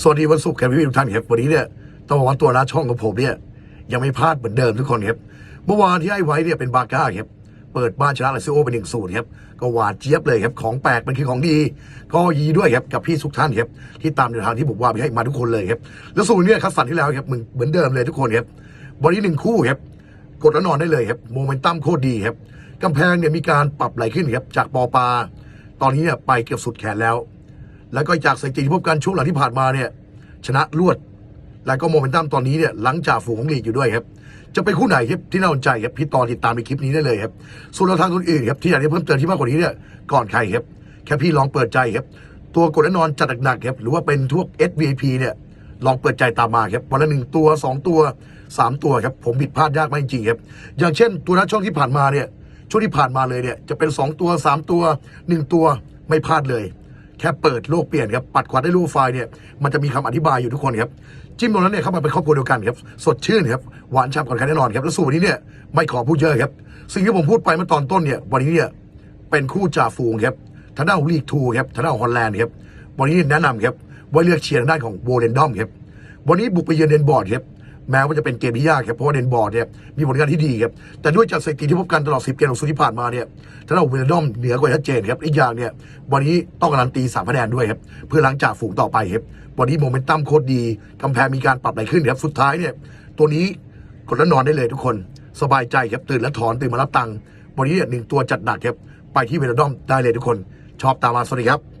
สวัสดีวันศุกร์ครับพี่ทุกท่านครับวันนี้เนี่ยต้องบอกว่าตัวหน้าช่องของผมเนี่ยยังไม่พลาดเหมือนเดิมทุกคนครับเมื่อวานที่ให้ไว้เนี่ยเป็นบาก้าครับเปิดบ้านชนะลาซิโอไปหนึ่งศูนย์ครับก็หวานเจี๊ยบเลยครับของแปลกมันคือของดี ก็ยีด้วยครับกับพี่ทุกท่านครับที่ตามแนวทางที่ผมว่าไปให้มาทุกคนเลยครับแล้วสูตรเนี่ยคัดสรรที่แล้วครับมึงเหมือนเดิมเลยทุกคนครับวันนี้หนึ่งคู่ครับกดแล้วนอนได้เลยครับโมเมนตัมโคตรดีครับกำแพงเนี่ยมีการปรับไหลขึ้นครับจากปอปา ตอนนี้เนี่ยไปเกือบสุดแขนแล้ว แล้วก็จากสถิติที่พบกันช่วงหลังที่ผ่านมาเนี่ยชนะรวด แล้วก็โมเมนตัมตอนนี้เนี่ยหลังจากฝูงของลีกอยู่ด้วยครับ จะเป็นคู่ไหนครับที่น่าสนใจครับพี่ตอนติดตามในคลิปนี้ได้เลยครับ ส่วนเราทางคนอื่นครับที่อยากจะเพิ่มเติมที่มากกว่านี้เนี่ยก่อนใครครับแค่พี่ลองเปิดใจครับตัวกดและนอนจัดหนักๆครับหรือว่าเป็นพวก SVP เนี่ยลองเปิดใจตามมาครับวันละหนึ่งตัวสองตัวสามตัวครับผมผิดพลาดยากมากจริงๆครับอย่างเช่น ตัวนัดช่องที่ผ่านมาเนี่ยช่วงที่ผ่านมาเลยเนี่ยจะเป็นสองตัวสามตัวหนึ่งตัวไม่พลาดเลย แค่เปิดโลกเปลี่ยนครับ ปัดขวาได้รูปไฟล์เนี่ย มันจะมีคำอธิบายอยู่ทุกคนครับ จิ้มตรงนั้นเนี่ยเข้ามาเป็นครอบครัวเดียวกันครับ สดชื่นครับ หวานฉ่ำก่อนใครแน่นอนครับ แล้วสูตรนี้เนี่ยไม่ขอพูดเยอะครับ สิ่งที่ผมพูดไปเมื่อตอนต้นเนี่ย วันนี้เนี่ยเป็นคู่จ่าฝูงครับทางด้านของลีกทูครับทางด้านของฮอลแลนด์ครับ วันนี้แนะนำครับว่าเลือกเชียร์ทางด้านของโวเลนดอมครับ วันนี้บุกไปเยือนเดนบอร์ดครับ แม้ว่าจะเป็นเกมที่ยากครับเพราะว่าเดนบอร์ดเนี่ยมีผลงานที่ดีครับแต่ด้วยจากสถิติที่พบกันตลอด 10 เกมของสุดที่ผ่านมาเนี่ยทางด้านของเวลดอมเหนือกว่าชัดเจนครับอีกอย่างเนี่ยวันนี้ต้องการันตีสามคะแนนด้วยครับเพื่อหลังจากฝูงต่อไปครับวันนี้โมเมนตัมโคตรดีกำแพงมีการปรับไหลขึ้นครับสุดท้ายเนี่ยตัวนี้กดแล้วนอนได้เลยทุกคนสบายใจครับตื่นแล้วถอนตื่นมารับตังค์วันนี้เนี่ยหนึ่งตัวจัดหนักครับไปที่เวลดอมได้เลยทุกคน ชอบตามมาสวัสดีครับ